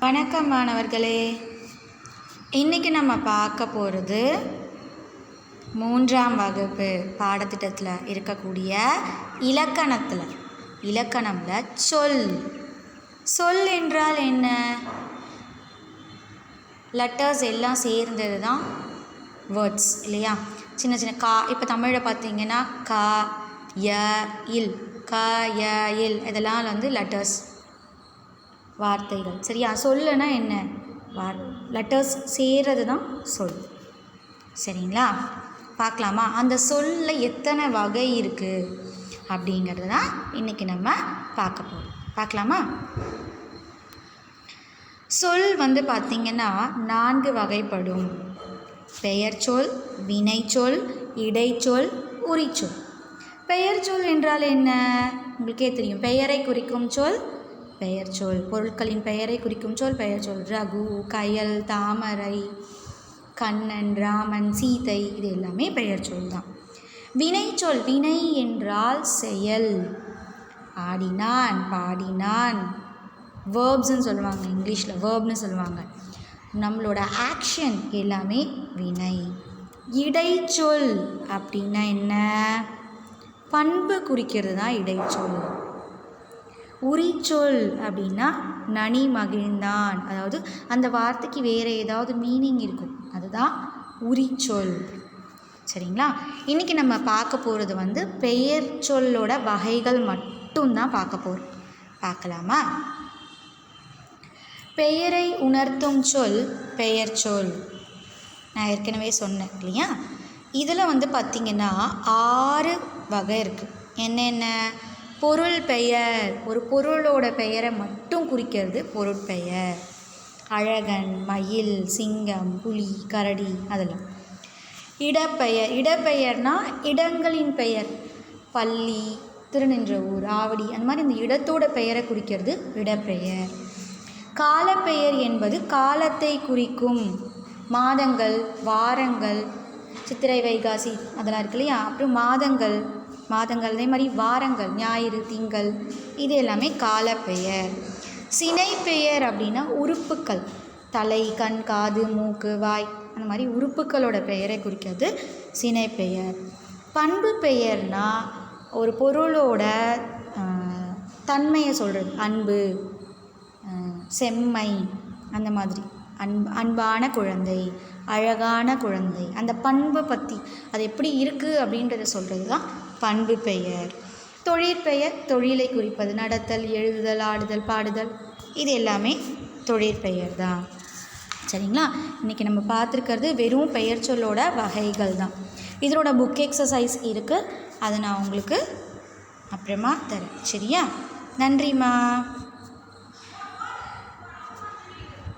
வணக்கம் மாணவர்களே. இன்றைக்கி நம்ம பார்க்க போகிறது மூன்றாம் வகுப்பு பாடத்திட்டத்தில் இருக்கக்கூடிய இலக்கணத்தில் இலக்கணமில் சொல். சொல் என்றால் என்ன? லெட்டர்ஸ் எல்லாம் சேர்ந்தது தான் வேர்ட்ஸ் இல்லையா? சின்ன சின்ன கா இப்போ தமிழில் பார்த்தீங்கன்னா க ய இல் க ய இல் இதெல்லாம் வந்து லெட்டர்ஸ் வார்த்தைகள். சரியா? சொல்லுனா என்ன? வார் லெட்டர்ஸ் சேர்றது தான் சொல். சரிங்களா? பார்க்கலாமா? அந்த சொல்ல எத்தனை வகை இருக்குது அப்படிங்கிறது தான் இன்றைக்கி நம்ம பார்க்க போகிறோம் பார்க்கலாமா? சொல் வந்து பார்த்திங்கன்னா நான்கு வகைப்படும். பெயர் சொல் வினைச்சொல் இடைச்சொல் உரிச்சொல் பெயர் சொல் என்றால் என்ன? உங்களுக்கே தெரியும். பெயரை குறிக்கும் சொல் பெயர்ச்சொல் பொருட்களின் பெயரை குறிக்கும் சொல் பெயர்ச்சொல் ரகு கயல் தாமரை கண்ணன் ராமன் சீதை இது எல்லாமே பெயர்ச்சொல் தான். வினைச்சொல் வினை என்றால் செயல். ஆடினான் பாடினான். வேர்ப்ஸ்ன்னு சொல்லுவாங்க. இங்கிலீஷில் வேர்ப்னு சொல்லுவாங்க. நம்மளோட ஆக்ஷன் எல்லாமே வினை. இடைச்சொல் அப்படின்னா என்ன? பண்பு குறிக்கிறது தான் இடைச்சொல் உரிச்சொல் அப்படின்னா நனி மகிழ்ந்தான். அதாவது அந்த வார்த்தைக்கு வேறு ஏதாவது மீனிங் இருக்கும். அதுதான் உரிச்சொல். சரிங்களா? இன்றைக்கி நம்ம பார்க்க போகிறது வந்து பெயர் சொல்லோட வகைகள் மட்டும்தான் பார்க்க போகிறோம் பார்க்கலாமா? பெயரை உணர்த்தும் சொல் பெயர் சொல். நான் ஏற்கனவே சொன்னேன் இல்லையா? இதில் வந்து பார்த்திங்கன்னா ஆறு வகை இருக்குது என்னென்ன? பொருள் பெயர். ஒரு பொருளோட பெயரை மட்டும் குறிக்கிறது பொருட்பெயர் அழகன் மயில் சிங்கம் புலி கரடி அதெல்லாம். இடப்பெயர். இடப்பெயர்னா இடங்களின் பெயர். பள்ளி திருநின்றவூர் ஆவடி அந்த மாதிரி இந்த இடத்தோட பெயரை குறிக்கிறது இடப்பெயர். காலப்பெயர் என்பது காலத்தை குறிக்கும் மாதங்கள் வாரங்கள் சித்திரை வைகாசி அதெல்லாம் இருக்கு இல்லையா? அப்புறம் மாதங்கள் மாதங்கள் அதே மாதிரி வாரங்கள் ஞாயிறு திங்கள் இது எல்லாமே காலப்பெயர். சினை பெயர் அப்படின்னா உறுப்புக்கள். தலை கண் காது மூக்கு வாய் அந்த மாதிரி உறுப்புகளோட பெயரை குறிக்கிறது சினை பெயர் பண்பு பெயர்னா ஒரு பொருளோட தன்மையை சொல்கிறது அன்பு செம்மை அந்த மாதிரி. அன்பு அன்பான குழந்தை அழகான குழந்தை. அந்த பண்பை பற்றி அது எப்படி இருக்குது அப்படின்றத சொல்கிறது தான் பண்பு பெயர். தொழிற்பெயர் தொழிலை குறிப்பது நடத்தல் எழுதுதல் ஆடுதல் பாடுதல் இது எல்லாமே தொழிற்பெயர் தான் சரிங்களா? இன்றைக்கி நம்ம பார்த்துருக்கிறது வெறும் பெயர் சொல்லோட வகைகள் தான். இதனோட புக் எக்ஸசைஸ் இருக்குது அதை நான் உங்களுக்கு அப்புறமா தரேன். சரியா? நன்றிம்மா.